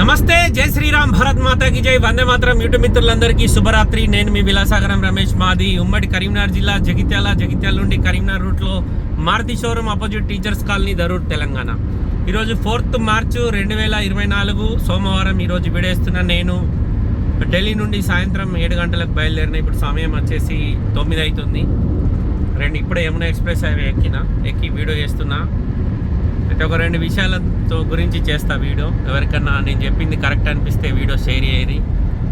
నమస్తే జై శ్రీరామ్ భారత్ మాతాకి జై. వందే మాత్రం యూట్యూబ్ మిత్రులందరికీ శుభరాత్రి. నేను మీ విలాసాగరం రమేష్ మాది. ఉమ్మడి కరీంనగర్ జిల్లా జగిత్యాల జగిత్యాల నుండి కరీంనగర్ రూట్లో Maruti showroom opposite teachers colony Darur Telangana. ఈరోజు ఫోర్త్ మార్చు రెండు వేల ఇరవై నాలుగు సోమవారం ఈరోజు విడేస్తున్న నేను. ఢిల్లీ నుండి సాయంత్రం ఏడు గంటలకు బయలుదేరిన ఇప్పుడు సమయం వచ్చేసి తొమ్మిది అవుతుంది. రెండు ఇప్పుడే యమునా ఎక్స్ప్రెస్ హైవే ఎక్కిన ఎక్కి వీడియో చేస్తున్నా. అయితే ఒక రెండు విషయాలతో గురించి చేస్తా వీడియో. ఎవరికన్నా నేను చెప్పింది కరెక్ట్ అనిపిస్తే వీడియో షేర్ చేయరి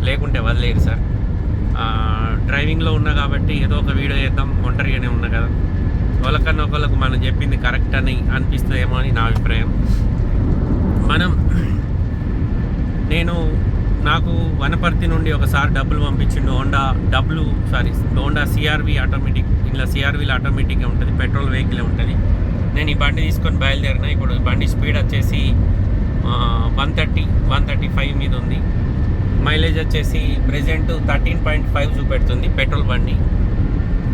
లేకుంటే వదిలేరు సార్. డ్రైవింగ్లో ఉన్నా కాబట్టి ఏదో ఒక వీడియో చేద్దాం. ఒంటరిగానే ఉన్నా కదా. ఒకళ్ళకన్నా ఒకళ్ళకు మనం చెప్పింది కరెక్ట్ అని అనిపిస్తుందేమో అని నా అభిప్రాయం. మనం నేను నాకు వనపర్తి నుండి ఒకసారి డబ్బులు పంపించిండు. హోండా డబ్బులు సారీ హోండా సిఆర్వి ఆటోమేటిక్ ఇలా సిఆర్వీలో ఆటోమేటిక్గా ఉంటుంది. పెట్రోల్ వెహికల్ ఉంటుంది. నేను ఈ బండి తీసుకొని బయలుదేరిన ఇప్పుడు బండి స్పీడ్ వచ్చేసి one thirty one thirty five మీద ఉంది. మైలేజ్ వచ్చేసి ప్రజెంట్ థర్టీన్ పాయింట్ ఫైవ్ చూపెడుతుంది పెట్రోల్ బండి.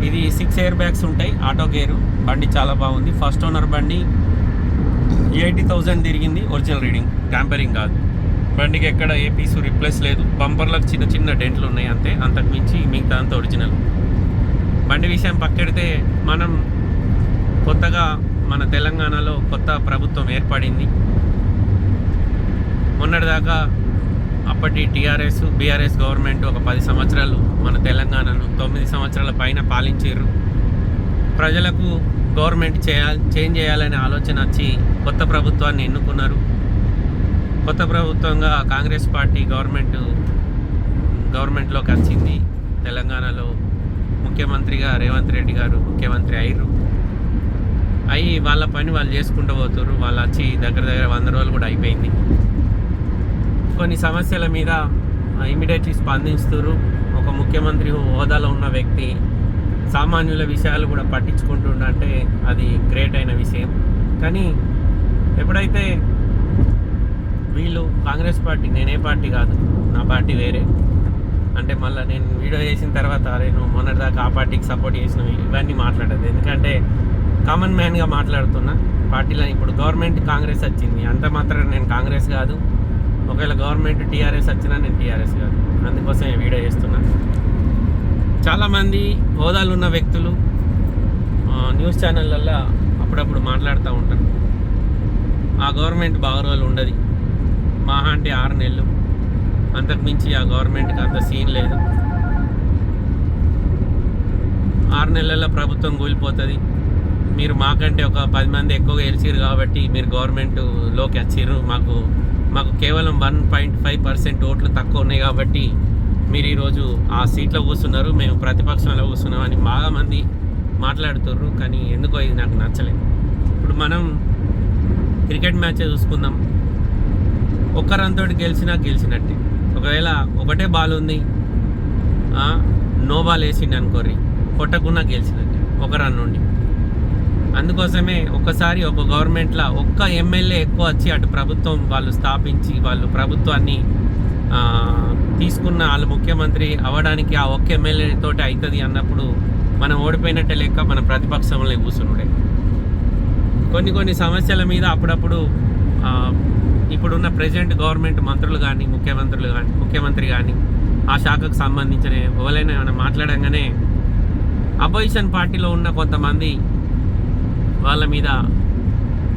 ఇది సిక్స్ ఎయిర్ బ్యాగ్స్ ఉంటాయి ఆటో గేరు. బండి చాలా బాగుంది. ఫస్ట్ ఓనర్ బండి ఎయిటీ థౌజండ్ తిరిగింది ఒరిజినల్ రీడింగ్. ట్యాంపరింగ్ కాదు. బండికి ఎక్కడ ఏ పీసు రిప్లేస్ లేదు. బంపర్లకు చిన్న చిన్న డెంట్లు ఉన్నాయి అంతే. అంతకు మించి మిగతా అంత ఒరిజినల్. బండి విషయం పక్కెడితే మనం కొత్తగా మన తెలంగాణలో కొత్త ప్రభుత్వం ఏర్పడింది. మొన్నటిదాకా అప్పటి టీఆర్ఎస్ బీఆర్ఎస్ గవర్నమెంట్ ఒక పది సంవత్సరాలు మన తెలంగాణను తొమ్మిది సంవత్సరాల పైన పాలించారు ప్రజలకు గవర్నమెంట్ చేయాలి చేంజ్ చేయాలనే ఆలోచన వచ్చి కొత్త ప్రభుత్వాన్ని ఎన్నుకున్నారు. కొత్త ప్రభుత్వంగా కాంగ్రెస్ పార్టీ గవర్నమెంట్ గవర్నమెంట్లోకి వచ్చింది. తెలంగాణలో ముఖ్యమంత్రిగా రేవంత్ రెడ్డి గారు ముఖ్యమంత్రి అయ్యారు అవి వాళ్ళ పని వాళ్ళు చేసుకుంటూ పోతారు వాళ్ళు వచ్చి దగ్గర దగ్గర వంద రోజులు కూడా అయిపోయింది. కొన్ని సమస్యల మీద ఇమీడియట్లీ స్పందిస్తారు ఒక ముఖ్యమంత్రి హోదాలో ఉన్న వ్యక్తి సామాన్యుల విషయాలు కూడా పట్టించుకుంటుండంటే అది గ్రేట్ అయిన విషయం. కానీ ఎప్పుడైతే వీళ్ళు కాంగ్రెస్ పార్టీ నేనే పార్టీ కాదు నా పార్టీ వేరే. అంటే మళ్ళీ నేను వీడియో చేసిన తర్వాత నేను మొన్నటిదాకా ఆ పార్టీకి సపోర్ట్ చేసిన ఇవన్నీ మాట్లాడదు. ఎందుకంటే కామన్ మ్యాన్గా మాట్లాడుతున్నా పార్టీలో ఇప్పుడు గవర్నమెంట్ కాంగ్రెస్ వచ్చింది. అంత మాత్రం నేను కాంగ్రెస్ కాదు. ఒకవేళ గవర్నమెంట్ టీఆర్ఎస్ వచ్చినా నేను టీఆర్ఎస్ కాదు. అందుకోసం వీడియో చేస్తున్నా. చాలామంది హోదాలు ఉన్న వ్యక్తులు న్యూస్ ఛానళ్ళల్లో అప్పుడప్పుడు మాట్లాడుతూ ఉంటారు. ఆ గవర్నమెంట్ బాగా రోజులు ఉండదు. మహా అంటే ఆరు నెలలు. అంతకు మించి ఆ గవర్నమెంట్కి అంత సీన్ లేదు. ఆరు నెలల ప్రభుత్వం కూలిపోతుంది. మీరు మాకంటే ఒక పది మంది ఎక్కువగా గెలిచిరు కాబట్టి మీరు గవర్నమెంట్లోకి వచ్చిర్రు. మాకు మాకు కేవలం వన్ పాయింట్ ఫైవ్ పర్సెంట్ ఓట్లు తక్కువ ఉన్నాయి కాబట్టి మీరు ఈరోజు ఆ సీట్లో కూర్చున్నారు. మేము ప్రతిపక్షంలో కూర్చున్నాం అని బాగా మంది మాట్లాడుతుర్రు. కానీ ఎందుకో ఇది నాకు నచ్చలేదు. ఇప్పుడు మనం క్రికెట్ మ్యాచ్ చూసుకుందాం. ఒక్క రన్తోటి గెలిచినా గెలిచినట్టే. ఒకవేళ ఒకటే బాల్ ఉంది నో బాల్ వేసిండి అనుకోర్రి కొట్టకుండా గెలిచినట్టే. ఒక రన్ నుండి అందుకోసమే ఒక్కసారి ఒక గవర్నమెంట్లో ఒక్క ఎమ్మెల్యే ఎక్కువ వచ్చి అటు ప్రభుత్వం వాళ్ళు స్థాపించి వాళ్ళు ప్రభుత్వాన్ని తీసుకున్న వాళ్ళు ముఖ్యమంత్రి అవ్వడానికి ఆ ఒక్క ఎమ్మెల్యే అవుతుంది అన్నప్పుడు మనం ఓడిపోయినట్టే లెక్క మన ప్రతిపక్షంలో కూర్చునుడే. కొన్ని కొన్ని సమస్యల మీద అప్పుడప్పుడు ఇప్పుడున్న ప్రజెంట్ గవర్నమెంట్ మంత్రులు కానీ ముఖ్యమంత్రులు కానీ ముఖ్యమంత్రి కానీ ఆ శాఖకు సంబంధించిన ఎవరైనా ఏమైనా మాట్లాడంగానే అపోజిషన్ పార్టీలో ఉన్న కొంతమంది వాళ్ళ మీద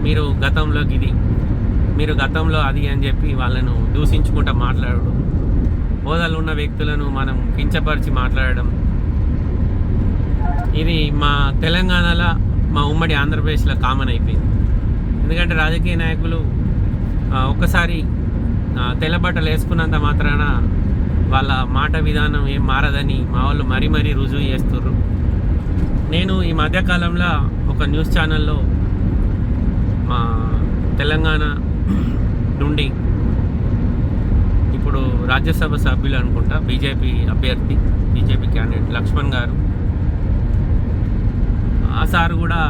మీరు గతంలోకి ఇది మీరు గతంలో అది అని చెప్పి వాళ్ళను దూషించుకుంటూ మాట్లాడడం హోదాలు ఉన్న వ్యక్తులను మనం కించపరిచి మాట్లాడడం. ఇది మా తెలంగాణలో మా ఉమ్మడి ఆంధ్రప్రదేశ్లో కామన్ అయిపోయింది. ఎందుకంటే రాజకీయ నాయకులు ఒక్కసారి తెల్లబట్టలు వేసుకున్నంత మాత్రాన వాళ్ళ మాట విధానం ఏం మారదని మా వాళ్ళు మరీ మరీ రుజువు చేస్తుర్రు. నేను ఈ మధ్యకాలంలో ఒక న్యూస్ ఛానల్లో మా తెలంగాణ నుండి ఇప్పుడు రాజ్యసభ సభ్యులు అనుకుంటా బీజేపీ అభ్యర్థి బీజేపీ క్యాండిడేట్ లక్ష్మణ్ గారు. ఆ సార్ కూడా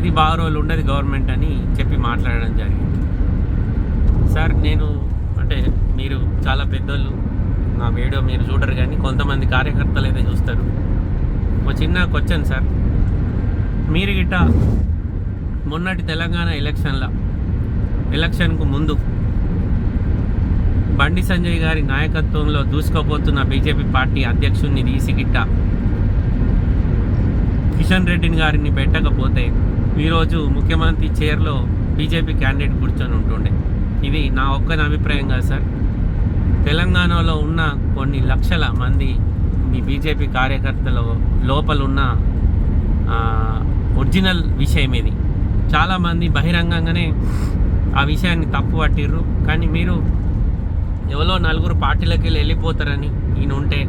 ఇది బాగా రోజులు ఉండదు గవర్నమెంట్ అని చెప్పి మాట్లాడడం జరిగింది. సార్ నేను అంటే మీరు చాలా పెద్దోళ్ళు నా వీడియో మీరు చూడరు కానీ కొంతమంది కార్యకర్తలు అయితే చూస్తారు. ఒక చిన్న క్వశ్చన్ సార్. మీరు గిట్ట మొన్నటి తెలంగాణ ఎలక్షన్ల ఎలక్షన్కు ముందు బండి సంజయ్ గారి నాయకత్వంలో దూసుకోబోతున్న బీజేపీ పార్టీ అధ్యక్షుడిని తీసిగిట్ట కిషన్ రెడ్డిని గారిని పెట్టకపోతే ఈరోజు ముఖ్యమంత్రి చైర్లో బీజేపీ క్యాండిడేట్ కూర్చొని ఉంటుండే. ఇది నా ఒక్కని అభిప్రాయం కాదు సార్. తెలంగాణలో ఉన్న కొన్ని లక్షల మంది మీ బీజేపీ కార్యకర్తలు లోపలున్న ఒరిజినల్ విషయం ఇది. చాలామంది బహిరంగంగానే ఆ విషయాన్ని తప్పు పట్టిర్రు. కానీ మీరు ఎవరో నలుగురు పార్టీలకి వెళ్ళిపోతారని ఈయన ఉంటే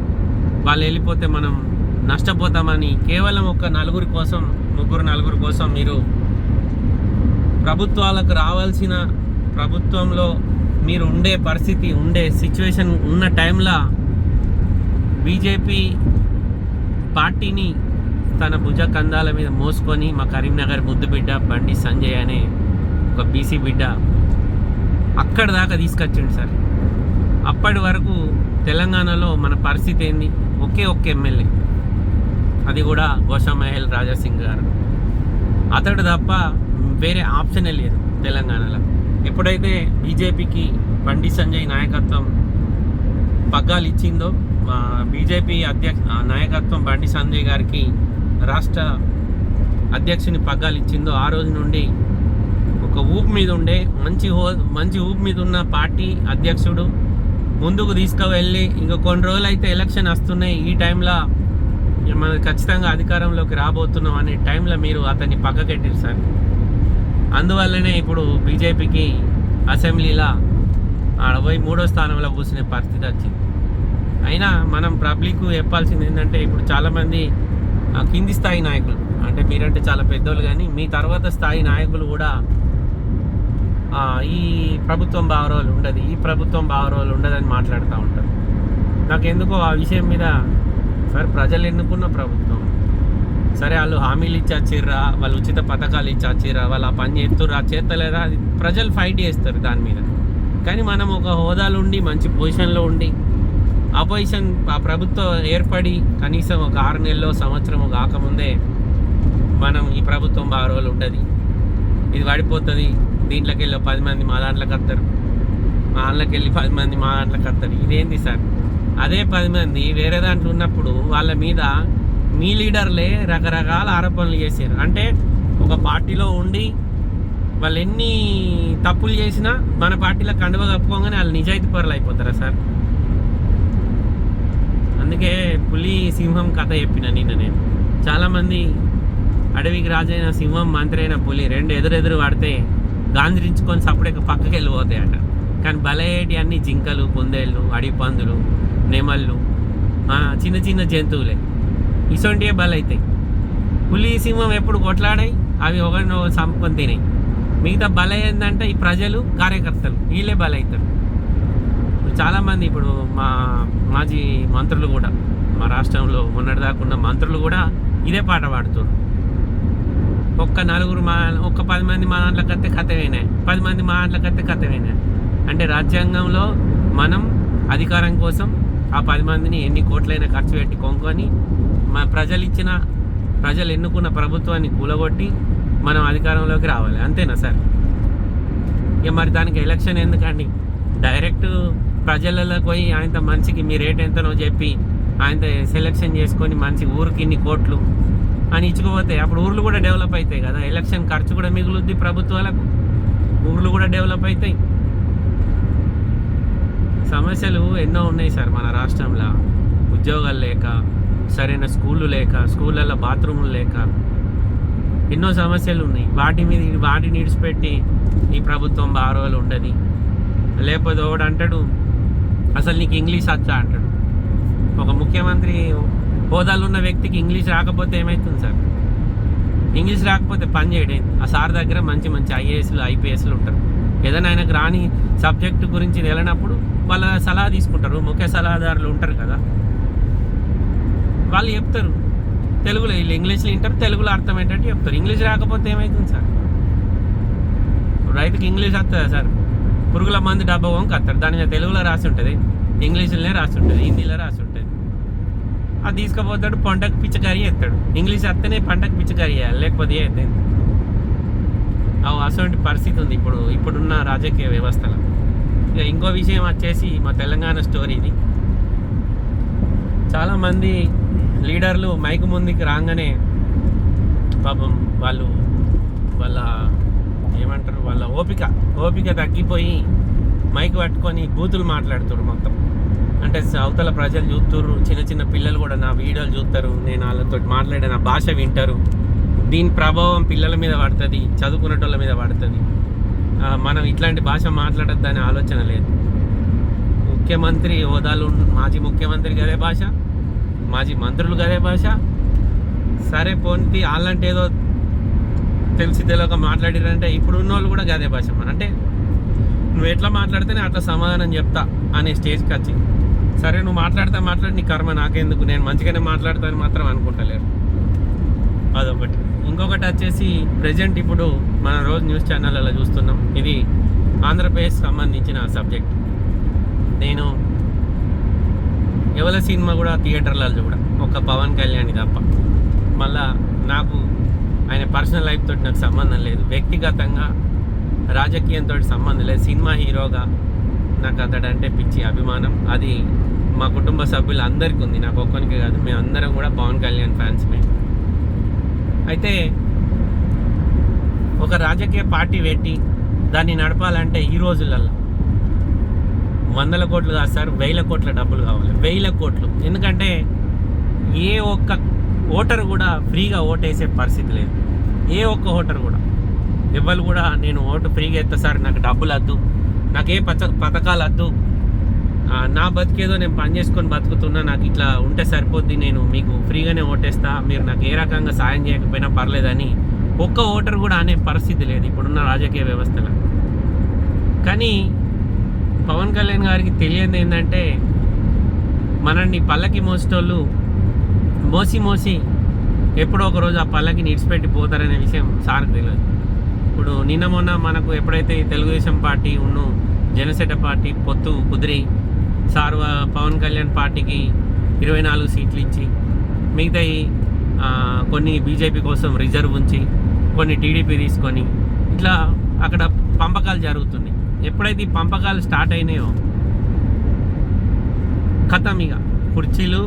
వాళ్ళు వెళ్ళిపోతే మనం నష్టపోతామని కేవలం ఒక నలుగురి కోసం ముగ్గురు నలుగురు కోసం మీరు ప్రభుత్వాలకు రావాల్సిన ప్రభుత్వంలో మీరు ఉండే పరిస్థితి ఉండే సిచ్యువేషన్ ఉన్న టైంలో బీజేపీ పార్టీని తన భుజ కందాల మీద మోసుకొని మా కరీంనగర్ ముద్దు బిడ్డ బండి సంజయ్ అనే ఒక బీసీ బిడ్డ అక్కడ దాకా తీసుకొచ్చిండు సార్. అప్పటి వరకు తెలంగాణలో మన పరిస్థితి ఏంది? ఒకే ఒక్క ఎమ్మెల్యే. అది కూడా గోషామహల్ రాజాసింగ్ గారు. అతడు తప్ప వేరే ఆప్షనే లేదు తెలంగాణలో. ఎప్పుడైతే బీజేపీకి బండి సంజయ్ నాయకత్వం పగ్గాలు ఇచ్చిందో మా బీజేపీ అధ్యక్ష ఆ నాయకత్వం బండి సంజయ్ గారికి రాష్ట్ర అధ్యక్షుని పగ్గాలు ఇచ్చిందో ఆ రోజు నుండి ఒక ఊపు మీద ఉండే మంచి హో మంచి ఊపు మీద ఉన్న పార్టీ అధ్యక్షుడు ముందుకు తీసుకువెళ్ళి ఇంకా కొన్ని రోజులు అయితే ఎలక్షన్ వస్తున్నాయి. ఈ టైంలో మనం ఖచ్చితంగా అధికారంలోకి రాబోతున్నాం అనే టైంలో మీరు అతన్ని పక్కకెట్టారు సార్. అందువల్లనే ఇప్పుడు బీజేపీకి అసెంబ్లీలో ఆడపోయి మూడో స్థానంలో కూర్చునే పరిస్థితి వచ్చింది. అయినా మనం పబ్లిక్ చెప్పాల్సింది ఏంటంటే ఇప్పుడు చాలామంది కింది స్థాయి నాయకులు. అంటే మీరంటే చాలా పెద్దోళ్ళు కానీ మీ తర్వాత స్థాయి నాయకులు కూడా ఈ ప్రభుత్వం బావరోలు ఉండదు ఈ ప్రభుత్వం బావరోలు ఉండదని మాట్లాడుతూ ఉంటారు. నాకు ఎందుకో ఆ విషయం మీద సార్ ప్రజలు ఎన్నుకున్న ప్రభుత్వం. సరే వాళ్ళు హామీలు ఇచ్చి వచ్చిర్రా వాళ్ళు ఉచిత పథకాలు ఇచ్చి వచ్చిర్రా వాళ్ళు ఆ పని చేస్తుర్రా చేస్తలేరా అది ప్రజలు ఫైట్ చేస్తారు దాని మీద. కానీ మనం ఒక హోదాలు ఉండి మంచి పొజిషన్లో ఉండి అపోజిషన్ ఆ ప్రభుత్వం ఏర్పడి కనీసం ఒక ఆరు నెలలో సంవత్సరం కాకముందే మనం ఈ ప్రభుత్వం బాగా రోజులు ఉంటుంది ఇది పడిపోతుంది దీంట్లోకి వెళ్ళి పది మంది మా దాంట్లోకి వస్తారు మా దాంట్లోకి వెళ్ళి పది మంది మా దాంట్లోకి వస్తారు ఇదేంది సార్? అదే పది మంది వేరే దాంట్లో ఉన్నప్పుడు వాళ్ళ మీద మీ లీడర్లే రకరకాల ఆరోపణలు చేశారు. అంటే ఒక పార్టీలో ఉండి వాళ్ళు ఎన్ని తప్పులు చేసినా మన పార్టీలో కండువ కప్పుకోగానే వాళ్ళు నిజాయితీ పరులు అయిపోతారా సార్? అందుకే పులి సింహం కథ చెప్పిన నిన్న నేను. చాలామంది అడవికి రాజైన సింహం మంత్రైన పులి రెండు ఎదురెదురు పడితే గాంధరించుకొని సప్పుడే పక్కకి వెళ్ళిపోతాయట కానీ బలయేటి అన్ని జింకలు కుందేళ్ళు అడవి పందులు నెమళ్ళు చిన్న చిన్న జంతువులే. ఇసొంటివే బలవుతాయి పులి సింహం ఎప్పుడు కొట్లాడాయి? అవి ఒకరిని చంపుకొని తినాయి. మిగతా బల ఏంటంటే ఈ ప్రజలు కార్యకర్తలు వీళ్ళే బలవుతారు చాలామంది ఇప్పుడు మా మాజీ మంత్రులు కూడా మా రాష్ట్రంలో మొన్నటిదాకా ఉన్న మంత్రులు కూడా ఇదే పాట పాడుతున్నారు ఒక్క నలుగురు మా ఒక్క పది మంది మా దాంట్లోకి కథమైనాయి పది మంది మా దాంట్లోకి కథమైనాయి అంటే రాజ్యాంగంలో మనం అధికారం కోసం ఆ పది మందిని ఎన్ని కోట్లైనా ఖర్చు పెట్టి కొనుక్కొని మా ప్రజలు ఇచ్చిన ప్రజలు ఎన్నుకున్న ప్రభుత్వాన్ని కూలగొట్టి మనం అధికారంలోకి రావాలి. అంతేనా సార్? ఇక మరి దానికి ఎలక్షన్ ఎందుకండి? డైరెక్ట్ ప్రజలలోకి పోయి ఆయనతో మంచికి మీ రేట్ ఎంతనో చెప్పి ఆయనతో సెలెక్షన్ చేసుకొని మంచి ఊరికి ఇన్ని కోట్లు అని ఇచ్చుకోపోతే అప్పుడు ఊర్లు కూడా డెవలప్ అవుతాయి కదా. ఎలక్షన్ ఖర్చు కూడా మిగులుద్ది ప్రభుత్వాలకు. ఊర్లు కూడా డెవలప్ అవుతాయి. సమస్యలు ఎన్నో ఉన్నాయి సార్ మన రాష్ట్రంలో. ఉద్యోగాలు లేక సరైన స్కూళ్ళు లేక స్కూళ్ళల్లో బాత్రూములు లేక. ఎన్నో సమస్యలు ఉన్నాయి. వాటి మీద వాటిని ఇడిచిపెట్టి ఈ ప్రభుత్వం బారోలు ఉండదు. లేకపోతే ఒకడు అంటాడు అసలు నీకు ఇంగ్లీష్ వచ్చా అంటాడు. ఒక ముఖ్యమంత్రి హోదాలో ఉన్న వ్యక్తికి ఇంగ్లీష్ రాకపోతే ఏమవుతుంది సార్? ఇంగ్లీష్ రాకపోతే పని చేయడం ఆ సార్ దగ్గర మంచి మంచి ఐఏఎస్లు ఐపీఎస్లు ఉంటారు. ఏదైనా ఆయనకు రాని సబ్జెక్టు గురించి వెళ్ళినప్పుడు వాళ్ళ సలహా తీసుకుంటారు. ముఖ్య సలహాదారులు ఉంటారు కదా. వాళ్ళు చెప్తారు. తెలుగులో వీళ్ళు ఇంగ్లీష్లో వింటారు తెలుగులో అర్థం ఏంటంటే చెప్తారు. ఇంగ్లీష్ రాకపోతే ఏమవుతుంది సార్? రైతుకి ఇంగ్లీష్ వస్తుందా సార్? పురుగుల మంది డబ్బా వంక దాని మీద తెలుగులో రాసి ఉంటుంది. ఇంగ్లీష్లోనే రాసి ఉంటుంది. హిందీలో రాసి ఉంటుంది. అది తీసుకుపోతాడు పంటకు పిచ్చకారి ఎత్తాడు ఇంగ్లీష్ వస్తేనే పంటకు పిచ్చకారి వేయాలి లేకపోతే అయితే అవు అటువంటి పరిస్థితి ఉంది ఇప్పుడు. ఇప్పుడున్న రాజకీయ వ్యవస్థలో. ఇక ఇంకో విషయం వచ్చేసి మా తెలంగాణ స్టోరీ ఇది. చాలామంది లీడర్లు మైకు ముందుకి రాగానే పాపం వాళ్ళు వాళ్ళ ఏమంటారు వాళ్ళ ఓపిక ఓపిక తగ్గిపోయి మైక్ పట్టుకొని బూతులు మాట్లాడుతారు మొత్తం. అంటే అవతల ప్రజలు చూస్తారు చిన్న చిన్న పిల్లలు కూడా నా వీడియోలు చూస్తారు నేను వాళ్ళతో మాట్లాడే నా భాష వింటారు. దీని ప్రభావం పిల్లల మీద పడుతుంది చదువుకునేటోళ్ళ మీద పడుతుంది. మనం ఇట్లాంటి భాష మాట్లాడొద్దనే ఆలోచన లేదు. ముఖ్యమంత్రి హోదాలు మాజీ ముఖ్యమంత్రి గదే భాష మాజీ మంత్రులు గదే భాష. సరే పోనీ వాళ్ళంటే ఏదో తెలిసి తెలియక మాట్లాడిరంటే ఇప్పుడు ఉన్న వాళ్ళు కూడా గదే భాష మన అంటే నువ్వు ఎట్లా మాట్లాడితేనే అట్లా సమాధానం చెప్తా అనే స్టేజ్కి వచ్చి. సరే నువ్వు మాట్లాడితే మాట్లాడి నీ కర్మ నాకెందుకు? నేను మంచిగానే మాట్లాడతాను మాత్రం అనుకుంటలేరు. అదొకటి. ఇంకొకటి వచ్చేసి ప్రజెంట్ ఇప్పుడు మన రోజు న్యూస్ ఛానళ్ళలో చూస్తున్నాం. ఇది ఆంధ్రప్రదేశ్ సంబంధించిన సబ్జెక్ట్. నేను ఎవరి సినిమా కూడా థియేటర్లలో చూడ. ఒక పవన్ కళ్యాణ్ తప్ప. మళ్ళా నాకు ఆయన పర్సనల్ లైఫ్ తోటి నాకు సంబంధం లేదు. వ్యక్తిగతంగా రాజకీయంతో సంబంధం లేదు. సినిమా హీరోగా నాకు అతడంటే పిచ్చి అభిమానం. అది మా కుటుంబ సభ్యులు అందరికీ ఉంది. నాకు ఒక్కరికి కాదు మేము అందరం కూడా పవన్ కళ్యాణ్ ఫ్యాన్స్మే అయితే ఒక రాజకీయ పార్టీ పెట్టి దాన్ని నడపాలంటే ఈ రోజులల్లో వందల కోట్లు కాదు సార్ వేల కోట్ల డబ్బులు కావాలి. వేల కోట్లు. ఎందుకంటే ఏ ఒక్క ఓటర్ కూడా ఫ్రీగా ఓటేసే పరిస్థితి లేదు. ఏ ఒక్క ఓటర్ కూడా. ఎవరు కూడా నేను ఓటు ఫ్రీగా ఎత్తా సార్ నాకు డబ్బులు వద్దు నాకు ఏ పథ పథకాలు వద్దు. నా బతికేదో నేను పని చేసుకొని బతుకుతున్నా నాకు ఇట్లా ఉంటే సరిపోద్ది నేను మీకు ఫ్రీగానే ఓటేస్తా మీరు నాకు ఏ రకంగా సాయం చేయకపోయినా పర్లేదని ఒక్క ఓటర్ కూడా అనే పరిస్థితి లేదు ఇప్పుడున్న రాజకీయ వ్యవస్థలో. కానీ పవన్ కళ్యాణ్ గారికి తెలియదు ఏంటంటే మనల్ని పల్లకి మోసేటోళ్ళు మోసి మోసి ఎప్పుడో ఒక రోజు ఆ పల్లకి నిడిచిపెట్టి పోతారనే విషయం సార్కి తెలియదు ఇప్పుడు నిన్న మొన్న మనకు ఎప్పుడైతే తెలుగుదేశం పార్టీ ఉన్ను జనసేన పార్టీ పొత్తు కుదిరి సార్ పవన్ కళ్యాణ్ పార్టీకి ఇరవై నాలుగు సీట్లు ఇచ్చి మిగతాయి కొన్ని బీజేపీ కోసం రిజర్వ్ ఉంచి కొన్ని టీడీపీ తీసుకొని ఇట్లా అక్కడ పంపకాలు జరుగుతున్నాయి. ఎప్పుడైతే ఈ పంపకాలు స్టార్ట్ అయినాయో కథం ఇక కుర్చీలు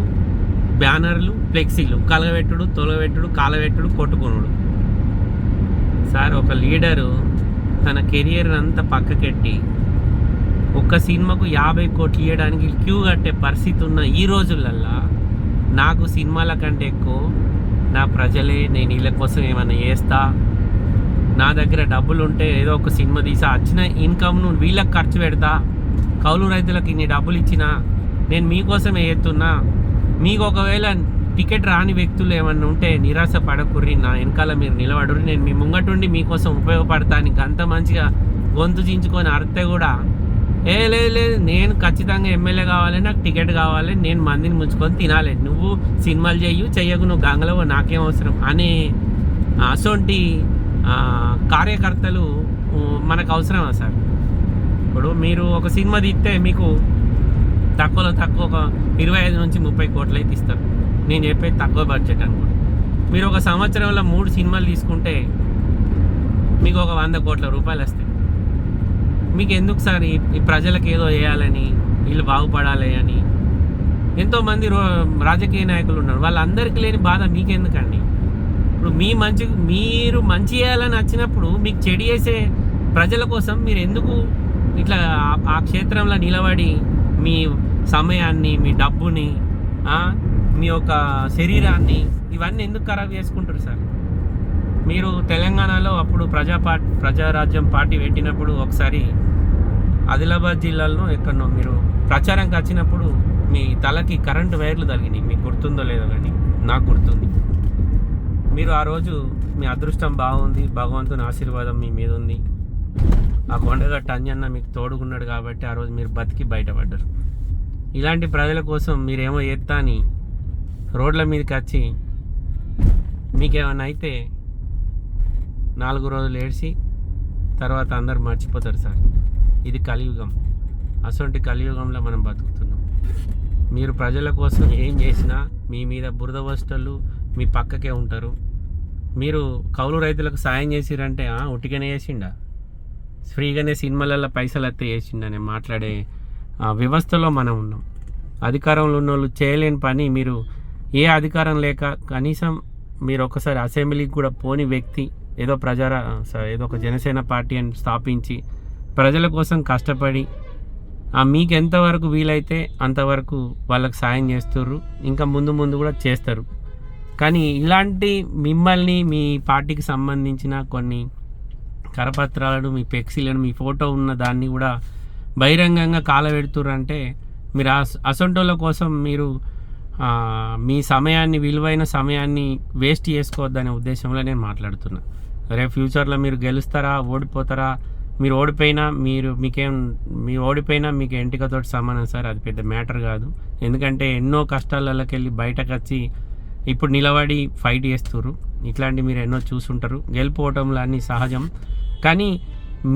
బ్యానర్లు ఫ్లెక్సీలు కలగబెట్టుడు తొలగబెట్టుడు కాలబెట్టుడు కొట్టుకునుడు. సార్ ఒక లీడరు తన కెరియర్ అంతా పక్కకెట్టి ఒక్క సినిమాకు యాభై కోట్లు ఇవ్వడానికి క్యూ కట్టే పరిస్థితి ఉన్న ఈ రోజులల్లా నాకు సినిమాల కంటే ఎక్కువ నా ప్రజలే నేను వీళ్ళ కోసం ఏమైనా చేస్తా నా దగ్గర డబ్బులు ఉంటే ఏదో ఒక సినిమా తీసా వచ్చిన ఇన్కమ్ను వీళ్ళకి ఖర్చు పెడతా కౌలు రైతులకు ఇన్ని డబ్బులు ఇచ్చినా నేను మీకోసమే ఎత్తున్నా మీకు ఒకవేళ టికెట్ రాని వ్యక్తులు ఏమన్నా ఉంటే నిరాశ పడకుర్రి నా వెనకాల మీరు నిలబడుర్రి. నేను మీ ముంగటుండి మీకోసం ఉపయోగపడతాను. అంత మంచిగా గొంతు చించుకొని అరితే కూడా ఏ లేదు లేదు నేను ఖచ్చితంగా ఎమ్మెల్యే కావాలి నాకు టికెట్ కావాలి నేను మందిని ముంచుకొని తినాలి. నువ్వు సినిమాలు చేయు చెయ్యకు నువ్వు గంగలవో నాకేం అవసరం అనే అసొంటి కార్యకర్తలు మనకు అవసరమా సార్? ఇప్పుడు మీరు ఒక సినిమా తీస్తే మీకు తక్కువలో తక్కువ ఒక ఇరవై ఐదు నుంచి ముప్పై కోట్లు అయితే ఇస్తారు. నేను చెప్పేది తక్కువ బడ్జెట్ అనుకోండి మీరు ఒక సంవత్సరంలో మూడు సినిమాలు తీసుకుంటే మీకు ఒక వంద కోట్ల రూపాయలు వస్తాయి. మీకు ఎందుకు సార్ ఈ ప్రజలకు ఏదో చేయాలని వీళ్ళు బాగుపడాలి అని? ఎంతోమంది రో రాజకీయ నాయకులు ఉన్నారు. వాళ్ళందరికీ లేని బాధ మీకెందుకండి? ఇప్పుడు మీ మంచి మీరు మంచి చేయాలని వచ్చినప్పుడు మీకు చెడు చేసే ప్రజల కోసం మీరు ఎందుకు ఇట్లా ఆ- ఆ క్షేత్రంలో నిలబడి మీ సమయాన్ని మీ డబ్బుని మీ యొక్క శరీరాన్ని ఇవన్నీ ఎందుకు ఖరాబ్ చేసుకుంటారు సార్? మీరు తెలంగాణలో అప్పుడు ప్రజా పార్టీ ప్రజారాజ్యం పార్టీ పెట్టినప్పుడు ఒకసారి ఆదిలాబాద్ జిల్లాలో ఎక్కడనో మీరు ప్రచారంకి వచ్చినప్పుడు మీ తలకి కరెంటు వైర్లు తగినాయి మీకు గుర్తుందో లేదో కానీ నాకు గుర్తుంది. మీరు ఆ రోజు మీ అదృష్టం బాగుంది. భగవంతుని ఆశీర్వాదం మీ మీద ఉంది. ఆ కొండగట్టు అంజన్న మీకు తోడుకున్నాడు కాబట్టి ఆ రోజు మీరు బతికి బయటపడ్డారు. ఇలాంటి ప్రజల కోసం మీరేమో ఎత్తా అని రోడ్ల మీదకి వచ్చి మీకేమైనా అయితే నాలుగు రోజులు ఏడ్చి తర్వాత అందరు మర్చిపోతారు సార్. ఇది కలియుగం. అసొంటి కలియుగంలో మనం బతుకుతున్నాం. మీరు ప్రజల కోసం ఏం చేసినా మీ మీద బురద వస్తువులు మీ పక్కకే ఉంటారు. మీరు కౌలు రైతులకు సాయం చేసిరంటే ఉటికనే చేసిండా? ఫ్రీగానే సినిమాలలో పైసలు ఎత్తే చేసిండని మాట్లాడే వ్యవస్థలో మనం ఉన్నాం. అధికారంలో ఉన్న వాళ్ళు చేయలేని పని మీరు ఏ అధికారం లేక కనీసం మీరు ఒకసారి అసెంబ్లీకి కూడా పోని వ్యక్తి ఏదో ప్రజా ఏదో ఒక జనసేన పార్టీ అని స్థాపించి ప్రజల కోసం కష్టపడి మీకు ఎంతవరకు వీలైతే అంతవరకు వాళ్ళకి సాయం చేస్తుర్రు ఇంకా ముందు ముందు కూడా చేస్తారు. కానీ ఇలాంటి మిమ్మల్ని మీ పార్టీకి సంబంధించిన కొన్ని కరపత్రాలను మీ పెక్సీలను మీ ఫోటో ఉన్న దాన్ని కూడా బహిరంగంగా కాలబెడుతుర్రు మీరు అసొంటోల అసొంటోళ్ళ కోసం మీరు మీ సమయాన్ని విలువైన సమయాన్ని వేస్ట్ చేసుకోవద్దనే ఉద్దేశంలో నేను మాట్లాడుతున్నా. రేపు ఫ్యూచర్లో మీరు గెలుస్తారా ఓడిపోతారా? మీరు ఓడిపోయినా మీరు మీకేం మీరు ఓడిపోయినా మీకు ఎంటికతో సమానం సార్ అది పెద్ద మ్యాటర్ కాదు. ఎందుకంటే ఎన్నో కష్టాలకి వెళ్ళి బయటకు వచ్చి ఇప్పుడు నిలబడి ఫైట్ చేస్తుర్రు. ఇట్లాంటి మీరు ఎన్నో చూసుంటారు. గెలుపోవటంలో అన్ని సహజం. కానీ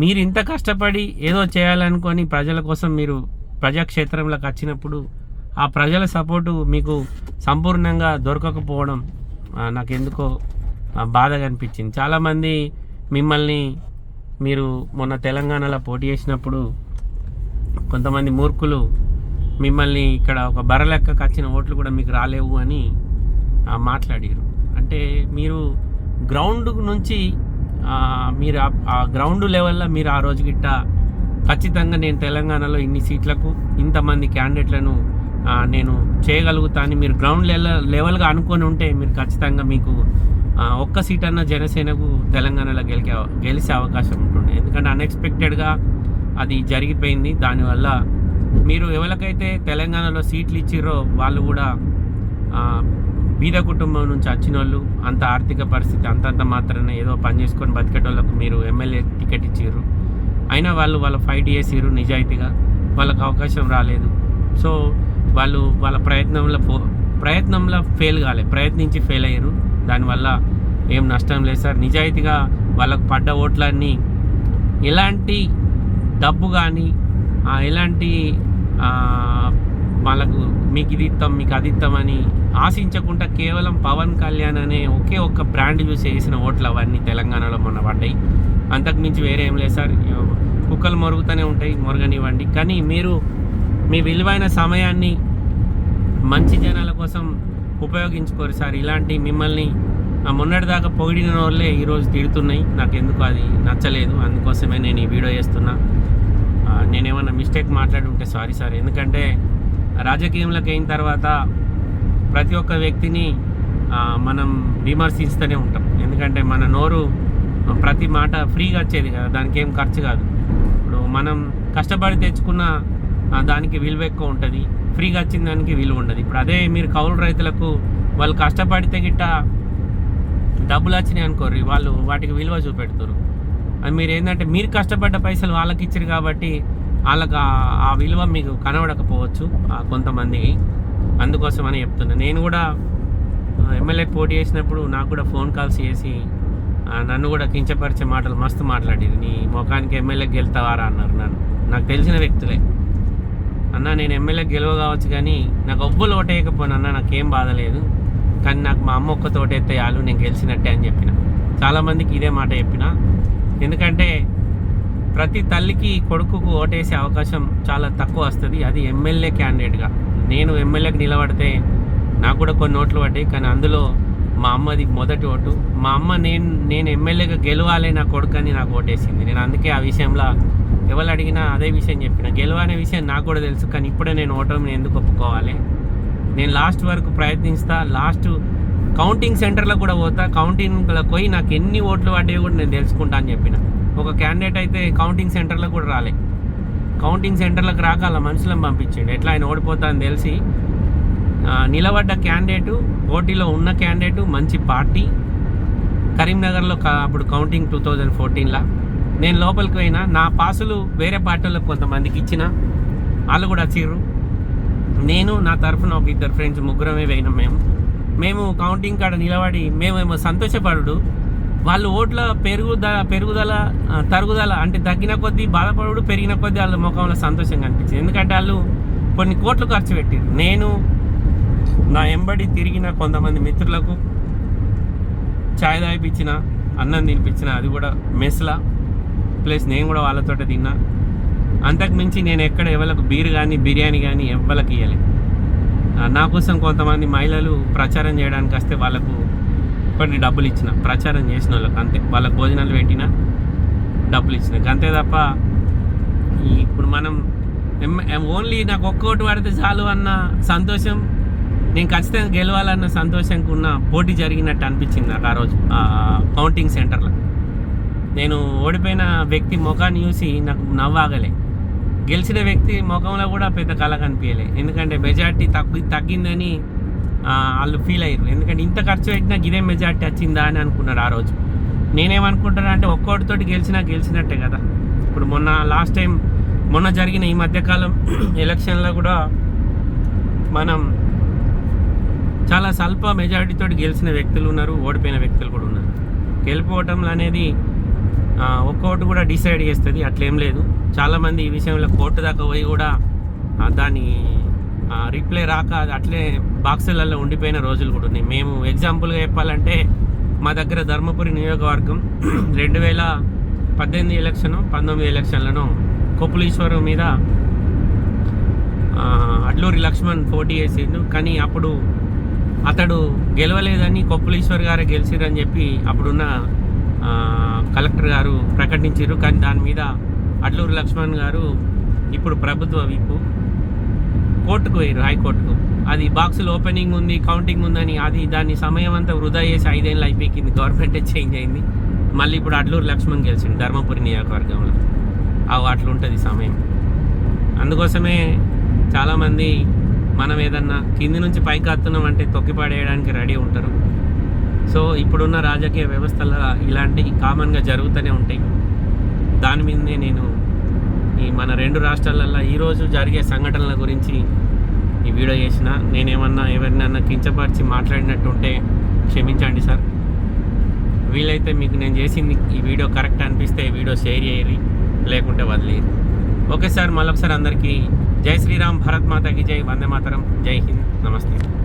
మీరు ఇంత కష్టపడి ఏదో చేయాలనుకొని ప్రజల కోసం మీరు ప్రజాక్షేత్రంలోకి వచ్చినప్పుడు ఆ ప్రజల సపోర్టు మీకు సంపూర్ణంగా దొరకకపోవడం నాకు ఎందుకో బాధగా అనిపించింది. చాలామంది మిమ్మల్ని మీరు మొన్న తెలంగాణలో పోటీ చేసినప్పుడు కొంతమంది మూర్ఖులు మిమ్మల్ని ఇక్కడ ఒక బరలెక్కకు వచ్చిన ఓట్లు కూడా మీకు రాలేవు అని మాట్లాడారు. అంటే మీరు గ్రౌండ్ నుంచి మీరు ఆ- గ్రౌండ్ లెవెల్లో మీరు ఆ రోజు గిట్ట ఖచ్చితంగా నేను తెలంగాణలో ఇన్ని సీట్లకు ఇంతమంది క్యాండిడేట్లను నేను చేయగలుగుతా అని మీరు గ్రౌండ్ లెవెల్ లెవెల్గా అనుకొని ఉంటే మీరు ఖచ్చితంగా మీకు ఒక్క సీట్ అన్న జనసేనకు తెలంగాణలో గెలికే గెలిచే అవకాశం ఉంటుంది ఎందుకంటే అన్ఎక్స్పెక్టెడ్గా అది జరిగిపోయింది. దానివల్ల మీరు ఎవరికైతే తెలంగాణలో సీట్లు ఇచ్చారో వాళ్ళు కూడా బీద కుటుంబం నుంచి వచ్చిన వాళ్ళు అంత ఆర్థిక పరిస్థితి అంతంత మాత్రాన ఏదో పని చేసుకొని బతికేటోళ్ళకు మీరు ఎమ్మెల్యే టికెట్ ఇచ్చిర్రు. అయినా వాళ్ళు వాళ్ళ ఫైట్ చేసిరు నిజాయితీగా. వాళ్ళకు అవకాశం రాలేదు. సో వాళ్ళు వాళ్ళ ప్రయత్నంలో పో ప్రయత్నంలో ఫెయిల్ కాలే ప్రయత్నించి ఫెయిల్ అయ్యారు దానివల్ల ఏం నష్టం లేదు సార్. నిజాయితీగా వాళ్ళకు పడ్డ ఓట్లన్నీ ఎలాంటి డబ్బు కానీ ఎలాంటి వాళ్ళకు మీకు ఇది ఇస్తాం మీకు అది ఇస్తామని ఆశించకుండా కేవలం పవన్ కళ్యాణ్ అనే ఒకే ఒక్క బ్రాండ్ చూసి వేసిన ఓట్లు అవన్నీ తెలంగాణలో మొన్న పడ్డాయి. అంతకుమించి వేరే ఏం లేదు సార్. కుక్కలు మొరుగుతూనే ఉంటాయి మొరగనివ్వండి. కానీ మీరు మీ విలువైన సమయాన్ని మంచి జనాల కోసం ఉపయోగించుకోరు సార్. ఇలాంటి మిమ్మల్ని ఆ మొన్నటిదాకా పొగిడిన వాళ్ళే ఈరోజు తిడుతున్నాయి. నాకు ఎందుకు అది నచ్చలేదు. అందుకోసమే నేను ఈ వీడియో చేస్తున్నా. నేనేమన్నా మిస్టేక్ మాట్లాడి ఉంటే సారీ సార్. ఎందుకంటే రాజకీయంలోకి అయిన తర్వాత ప్రతి ఒక్క వ్యక్తిని మనం విమర్శిస్తూనే ఉంటాం. ఎందుకంటే మన నోరు ప్రతి మాట ఫ్రీగా వచ్చేది కదా దానికి ఏం ఖర్చు కాదు. ఇప్పుడు మనం కష్టపడి తెచ్చుకున్న దానికి విలువ ఎక్కువ ఉంటుంది. ఫ్రీగా వచ్చిన దానికి విలువ ఉండదు. ఇప్పుడు అదే మీరు కౌలు రైతులకు వాళ్ళు కష్టపడితే గిట్ట డబ్బులు వచ్చినాయి అనుకోర్రి వాళ్ళు వాటికి విలువ చూపెడతారు అది మీరు ఏంటంటే మీరు కష్టపడ్డ పైసలు వాళ్ళకి ఇచ్చారు కాబట్టి వాళ్ళకి ఆ- విలువ మీకు కనబడకపోవచ్చు కొంతమందికి అందుకోసం అని చెప్తున్నా. నేను కూడా ఎమ్మెల్యే పోటీ చేసినప్పుడు నాకు కూడా ఫోన్ కాల్స్ చేసి నన్ను కూడా కించపరిచే మాటలు మస్తు మాట్లాడేది. నీ ముఖానికి ఎమ్మెల్యే గెలుతావారా అన్నారు నన్ను. నాకు తెలిసిన వ్యక్తులే. అన్న నేను ఎమ్మెల్యే గెలవ కావచ్చు కానీ నాకు ఒవ్వలు ఓటేయకపోయినా అన్న నాకేం బాధలేదు కానీ నాకు మా అమ్మ ఒక్కతో ఓటేస్తే చాలు నేను గెలిచినట్టే అని చెప్పిన. చాలామందికి ఇదే మాట చెప్పిన. ఎందుకంటే ప్రతి తల్లికి కొడుకుకు ఓటేసే అవకాశం చాలా తక్కువ వస్తుంది. అది ఎమ్మెల్యే క్యాండిడేట్గా నేను ఎమ్మెల్యేకి నిలబడితే నాకు కూడా కొన్ని ఓట్లు పడ్డాయి. కానీ అందులో మా అమ్మది మొదటి ఓటు. మా అమ్మ నేను నేను ఎమ్మెల్యేగా గెలవాలి నా కొడుకు అని నాకు ఓటేసింది. నేను అందుకే ఆ విషయంలో ఎవరు అడిగినా అదే విషయం చెప్పిన. గెలవనే విషయం నాకు కూడా తెలుసు. కానీ ఇప్పుడే నేను ఓటమిని ఎందుకు ఒప్పుకోవాలి? నేను లాస్ట్ వరకు ప్రయత్నిస్తా. లాస్ట్ కౌంటింగ్ సెంటర్లో కూడా పోతా. కౌంటింగ్లో పోయి నాకు ఎన్ని ఓట్లు పడ్డాయో కూడా నేను తెలుసుకుంటా అని చెప్పిన. ఒక క్యాండిడేట్ అయితే కౌంటింగ్ సెంటర్లో కూడా రాలే. కౌంటింగ్ సెంటర్లకు రాక అలా మనుషులను పంపించిండు. ఎట్లా ఆయన ఓడిపోతా అని తెలిసి నిలబడ్డ క్యాండిడేటు పోటీలో ఉన్న క్యాండిడేటు మంచి పార్టీ. కరీంనగర్లో అప్పుడు కౌంటింగ్ టూ థౌజండ్ ఫోర్టీన్లో నేను లోపలికి పోయినా నా పాసులు వేరే పార్టీలకు కొంతమందికి ఇచ్చిన వాళ్ళు కూడా వచ్చిర్రు. నేను నా తరఫున ఒక ఇద్దరు ఫ్రెండ్స్ ముగ్గురమే పోయినాం మేము. మేము కౌంటింగ్ కాడ నిలబడి మేమేమో సంతోషపడు వాళ్ళు ఓట్ల పెరుగుదల పెరుగుదల తరుగుదల అంటే తగ్గిన కొద్దీ బాధపడు పెరిగిన కొద్దీ వాళ్ళ ముఖంలో సంతోషంగా అనిపించింది. ఎందుకంటే వాళ్ళు కొన్ని కోట్లు ఖర్చు పెట్టారు. నేను నా ఎంబడి తిరిగిన కొంతమంది మిత్రులకు ఛాయ్ తాగిపించిన అన్నం తినిపించిన అది కూడా మెస్లా. ప్లస్ నేను కూడా వాళ్ళతో తిన్నా. అంతకు మించి నేను ఎక్కడ ఎవరికి బీర్ కానీ బిర్యానీ కానీ ఎవ్వరికి ఇవ్వలే నా కోసం కొంతమంది మహిళలు ప్రచారం చేయడానికి వస్తే వాళ్ళకు కొన్ని డబ్బులు ఇచ్చిన. ప్రచారం చేసిన వాళ్ళకి అంతే. వాళ్ళకి భోజనాలు పెట్టిన డబ్బులు ఇచ్చిన. అంతే తప్ప ఇప్పుడు మనం ఓన్లీ నాకు ఒక్కోటి పడితే చాలు అన్న సంతోషం నేను ఖచ్చితంగా గెలవాలన్న సంతోషంకి ఉన్న పోటీ జరిగినట్టు అనిపించింది నాకు ఆ రోజు కౌంటింగ్ సెంటర్లో. నేను ఓడిపోయిన వ్యక్తి ముఖాన్ని చూసి నాకు నవ్వాగలే. గెలిచిన వ్యక్తి ముఖంలో కూడా పెద్ద కళ కనిపించలే ఎందుకంటే మెజార్టీ తగ్గి తగ్గిందని వాళ్ళు ఫీల్ అయ్యారు. ఎందుకంటే ఇంత ఖర్చు పెట్టినా ఇదే మెజార్టీ వచ్చిందా అని అనుకున్నాడు ఆ రోజు. నేనేమనుకుంటున్నా అంటే ఒక్కోటితో గెలిచినా గెలిచినట్టే కదా. ఇప్పుడు మొన్న లాస్ట్ టైం మొన్న జరిగిన ఈ మధ్యకాలం ఎలక్షన్లో కూడా మనం చాలా స్వల్ప మెజారిటీతో గెలిచిన వ్యక్తులు ఉన్నారు ఓడిపోయిన వ్యక్తులు కూడా ఉన్నారు. గెలిపోవటం అనేది ఒక్కొక్కటి కూడా డిసైడ్ చేస్తుంది అట్లేం లేదు. చాలామంది ఈ విషయంలో కోర్టు దాకా పోయి కూడా దాన్ని రిప్లై రాక అట్లే బాక్సులలో ఉండిపోయిన రోజులు కూడా ఉన్నాయి. మేము ఎగ్జాంపుల్గా చెప్పాలంటే మా దగ్గర ధర్మపురి నియోజకవర్గం రెండు వేల పద్దెనిమిది ఎలక్షన్ పంతొమ్మిది ఎలక్షన్లను కొప్పులీశ్వరం మీద అడ్లూరి లక్ష్మణ్ పోటీ చేసిండు. కానీ అప్పుడు అతడు గెలవలేదని కొప్పులీశ్వర్ గారే గెలిచిరని చెప్పి అప్పుడున్న కలెక్టర్ గారు ప్రకటించారు కానీ దాని మీద అడ్లూరి లక్ష్మణ్ గారు ఇప్పుడు ప్రభుత్వ విప్పు కోర్టుకు పోయారు హైకోర్టుకు అది బాక్సులు ఓపెనింగ్ ఉంది కౌంటింగ్ ఉందని అది దాని సమయం అంతా వృధా చేసి ఐదేళ్ళు అయిపోయింది గవర్నమెంటే చేంజ్ అయింది. మళ్ళీ ఇప్పుడు అడ్లూరు లక్ష్మణ్ గెలిచింది ధర్మపురి నియోజకవర్గంలో. అవి అట్లుంటుంది సమయం. అందుకోసమే చాలామంది మనం ఏదన్నా కింది నుంచి పైకి వస్తున్నాం అంటే తొక్కిపాడేయడానికి రెడీ ఉంటారు. సో ఇప్పుడున్న రాజకీయ వ్యవస్థల ఇలాంటివి కామన్గా జరుగుతూనే ఉంటాయి. దాని మీదనే నేను ఈ మన రెండు రాష్ట్రాలల్లో ఈరోజు జరిగే సంఘటనల గురించి ఈ వీడియో చేసిన నేనేమన్నా ఎవరినన్నా కించపరిచి మాట్లాడినట్టు ఉంటే క్షమించండి సార్. వీలైతే మీకు నేను చేసింది ఈ వీడియో కరెక్ట్ అనిపిస్తే ఈ వీడియో షేర్ చేయరి లేకుంటే వదిలేరు ఓకే సార్ మళ్ళొకసారి అందరికీ జై శ్రీరామ్ భారత్ మాతాకి జై వందే మాతరం జై హింద్ నమస్తే.